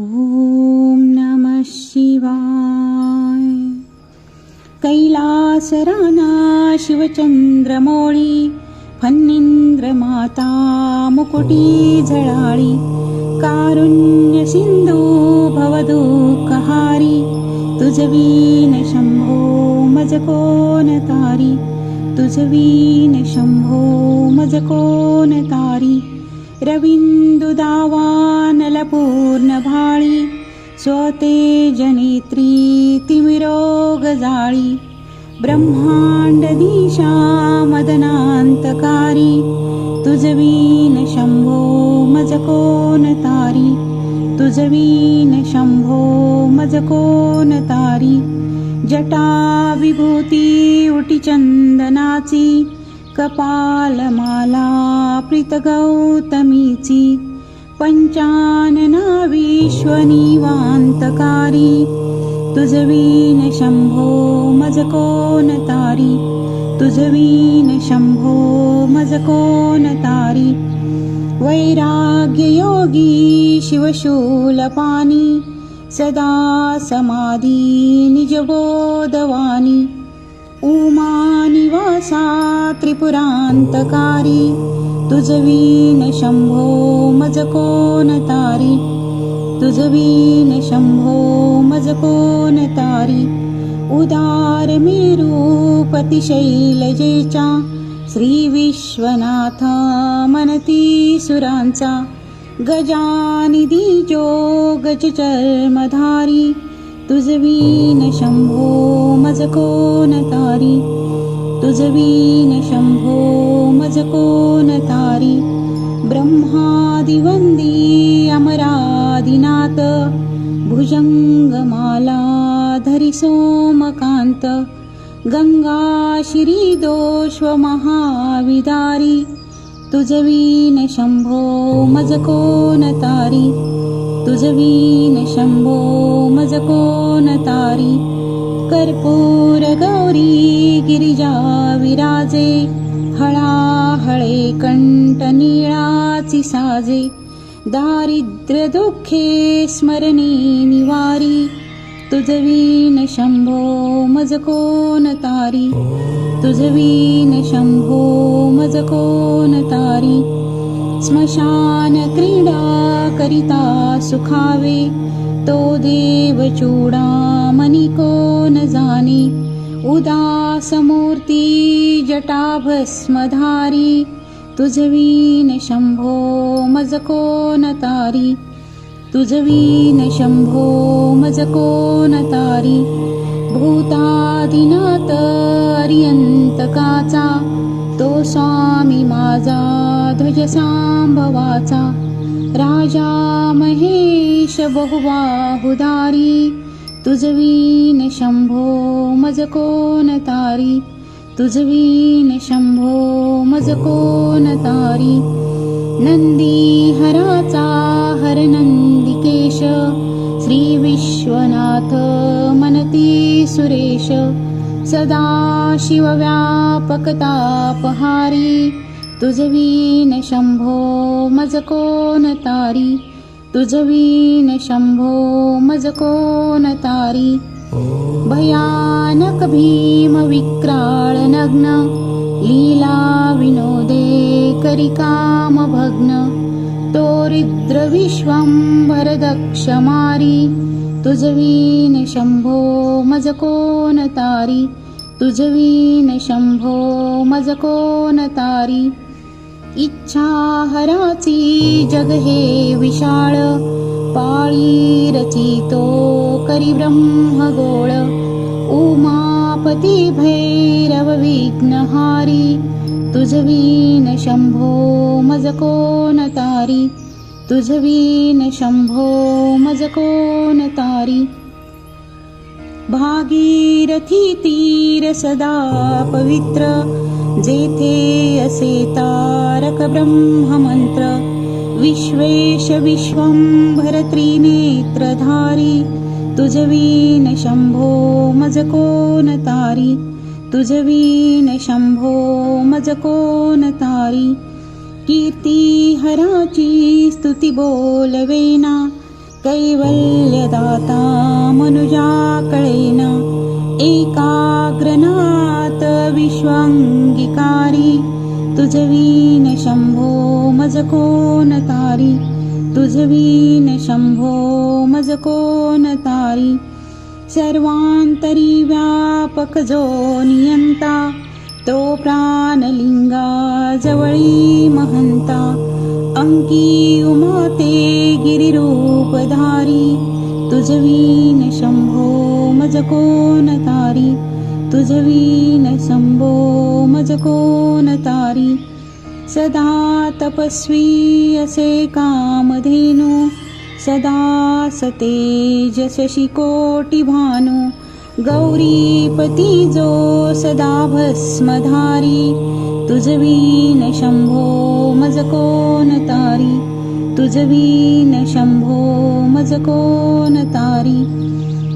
ॐ नमः शिवाय। कैलासराना शिवचन्द्रमौळी फन्निन्द्रमाता मुकुटी मुकुटीडाळी कारुण्यसिन्दु भवदुकहारी तुजवीन शम्भो मजकोन तारी तुजवीन शम्भो मजकोन तारी रविंदु मज कोण भाळी स्वतेजनेत्री तिमिरोग जाळी ब्रह्माण्डदीशा मदनान्तकारी तुझवीन शंभो मज कोण तारी तुझवीन शंभो मज तारी जटा विभूती उटी चंदनाची कपालमाला प्रीतगौतमीची पंचानना विश्वनिवान्तकारी तुझवीन शंभो मजकोन तारी तुजवीन शंभो मज कोण तारी वैराग्ययोगी शिवशूलपाणी सदा समाधी उमा उमानिवासा त्रिपुरान्तकारी तुजवीन शंभो मज कोण तारी तुजवीन शंभो मज कोण तारी उदार मेरूपती शैलजेचा श्री विश्वनाथ मनती सुरांचा गजानिधी जो गज चर्मधारी तुझवीन शंभो मज कोण तारी तुजवीन शंभो मजकोन तारी ब्रह्मादिवंदी अमरादिनाथ भुजंगमाला धरि सोमकांत गंगा श्री दोष्व महाविदारी तुझवीन शंभो मज तारी तुजवीन शंभो मजकोन तारी कर्पूर गौरी गिरिजा विराजे हळाहळे कंठ निळाची साजे दारिद्र्य दुःखे स्मरणे निवारी तुझवीन शंभो मज कोण तारी? तुझवीन शंभो मज कोण तारी? स्मशान क्रीडा करिता सुखावे तो देव चूडामणी कोण जाणे उदासमूर्ती जटाभस्मधारी तुझवीन शंभो मजको कोण तारी तुझवीन शंभो मजको तारी भूतादिनाथ अर्यंतकाचा तो स्वामी माझा ध्वज सांभवाचा राजा महेश बहुबाहुदारी तुझवीन शंभो मज कोण तारी? तुझवीन शंभो मज कोण तारी? नंदी हराचा हर नंदिकेश श्री विश्वनाथ मनती सुरेश सदा शिवव्यापकतापहारी तुझवीन शंभो मज कोण तारी? तुझवीन शंभो मज कोन तारी? भयानक भीम विक्राळ नग्न लीला विनोदे करी काम भग्न. तोरिद्र विश्वं दक्ष मारी तुझवीन शंभो मज कोन तारी? तुझवीन शंभो मज कोन तारी? इच्छा हराची जग हे विशाळ. पाळी रचितो करी ब्रह्मगोळ उमापती भैरव विघ्नहारी तुझवीन शंभो मज कोण तारी. तुझवीन शंभो मज कोण तारी. भागीरथी तीर सदा पवित्र जेथे असे तारक ब्रह्ममंत्र विश्वेश विश्वंभर त्रिनेत्रधारी तुझवीन शंभो मज तारी तुझवीन शंभो मज तारी कीर्ती हराची स्तुती बोलवेना कैवल्यदाता मनुजाकळेना एकाग्रनाथ विश्वांगिकारी तुझवीन शंभो मज कोण तारी। तुझवीन शंभो मज कोण तारी। सर्वांतरी व्यापक जो नियंता तो प्राणलिंगा जवळी महंता। अंकी उमाते गिरिरूपधारी तुझवीन शंभो मज कोण तारी तुझवीन शंभो मज कोण तारी सदा तपस्वी असे कामधेनु सदा सतेजशशी कोटी भानु गौरीपती जो सदा भस्मधारी तुझवीन शंभो मज कोण तारी? तुझवीन शंभो मज कोण तारी?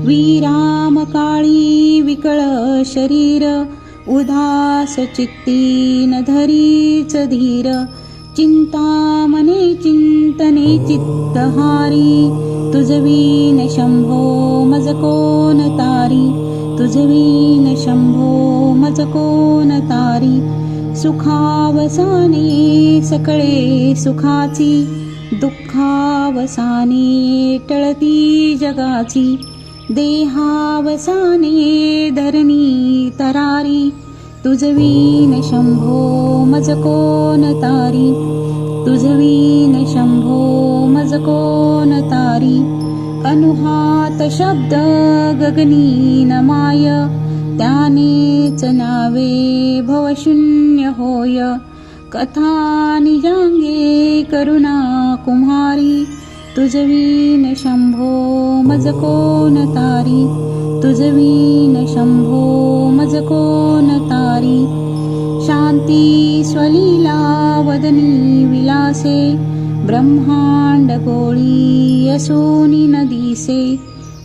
विराम काळी विकळ शरीर उदास चित्ती न धरीच धीर. चिंतामने चिंतने चित्तहारी तुजवीन शंभो मज कोण तारी? तुजवीन शंभो मज कोण तारी? सुखावसाने सकळे सुखाची दुःखावसाने टळती जगाची देहावसाने धरणी तरारी तुझवीन शंभो मज कोण तारी तुझवीन शंभो मज कोण तारी अनुहात शब्द गगनी नमाय तेच नावे भवशून्य होय। कथा निजांगे करुणा कुम्हारी तुझवीन शंभो मज कोण तारी। तुझवीन शंभो मज कोण तारी। शांती स्वलीला वदनी विलासे। ब्रह्मांड गोळी असोनी नदीसे।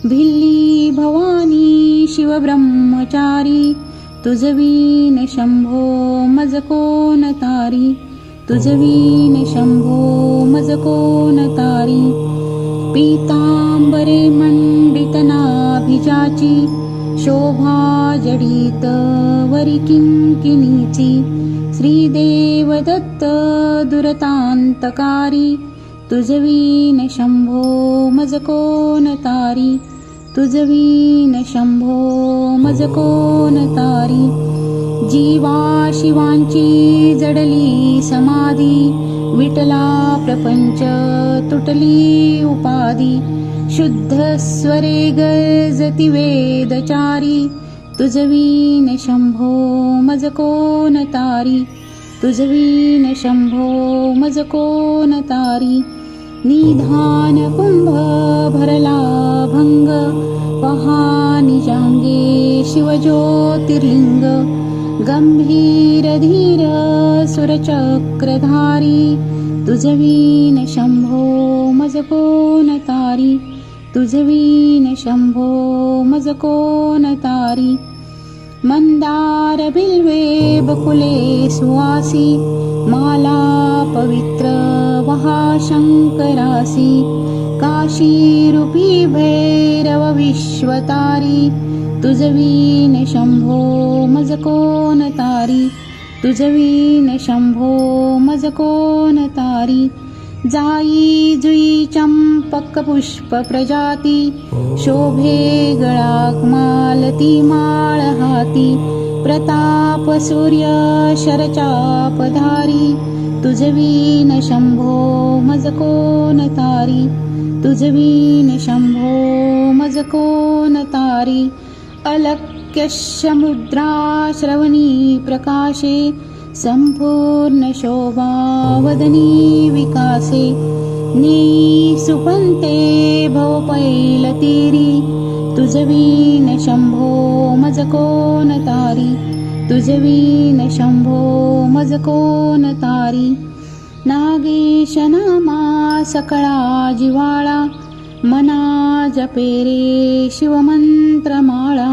भिल्ली भवानी शिवब्रह्मचारी। तुझवीन शंभो मज कोण तारी। तुझवीन शंभो मज कोण तारी। पीतांबरे मंडित नाभिजाची शोभा जडित वरी किंकिणीची। श्रीदेव दत्त दुरतांतकारी तुझवीन शंभो मज कोण तारी। तुझवीन शंभो मज कोण तारी? जीवा शिवांची जडली समाधी विटला प्रपंच तुटली उपाधी. शुद्ध स्वरे गजती वेदचारी तुझवीन शंभो मज कोण तारी? तुझवीन शंभो मज कोण तारी? निधान कुंभ भरला भंग पहा निजांगे शिवज्योतिर्लिंग गंभीर धीर सुरचक्रधारी तुझवीन शंभो मज कोण तारी तुझवीन शंभो मज कोण तारी मंदार बिल्वे बकुले सुवासी माला पवित्र वहा काशीरूपी काशी भैरव विश्वतारी तुजवीन शंभो मजकोन तारी तुजवीन शंभो मजकोन तारी जाई जुई चंपक पुष्प प्रजाती शोभे गळाक मालती माळ हाती प्रताप सूर्य शरचापधारी तुझवीन शंभो मज कोण तारी तुझवीन शंभो मज कोण तारी अलक्य समुद्रा श्रवणी प्रकाशे संपूर्ण शोभा वदनी विकासे निसुपंते भवपैलतीरी तुझवीन शंभो मज कोण तारी तुझवीन शंभो मज कोण तारी नागेश नामा सकळा जिवाळा मना शिवमंत्र माळा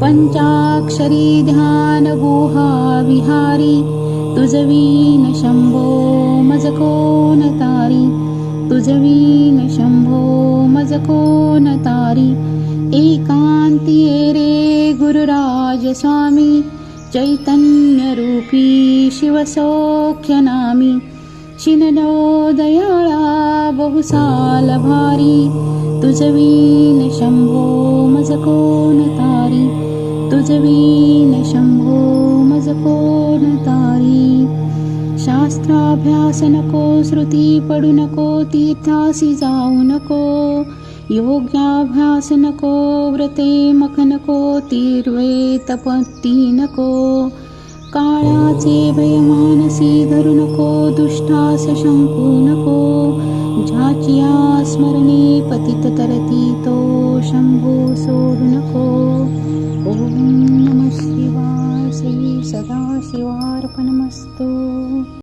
शिवमंत्रमाळा पंचाक्षरी ध्यान गुहा विहारी तुझवीन शंभो मजकोन तारी तुझवीन शंभो मजकोन तारी एकांती रे गुरुराज स्वामी चैतन्य रूपी शिवसौख्य नामी दयाळा बहुसाल भारी तुझवीन शंभो मज कोण तारी? तुझवीन शंभो मज कोण तारी? शास्त्राभ्यास नको श्रुती पडू नको तीर्थासी जाऊ नको. योग्याभ्यास नको व्रते मख नको तीर्वे तपती नको. काळाचे भय मानसी धरू नको दुष्टास शंकू नको ज्याची स्मरणे पतित तरती तो शंभो सोडू नको ओम नम शिवाय श्री सदाशिवार्पणमस्तु।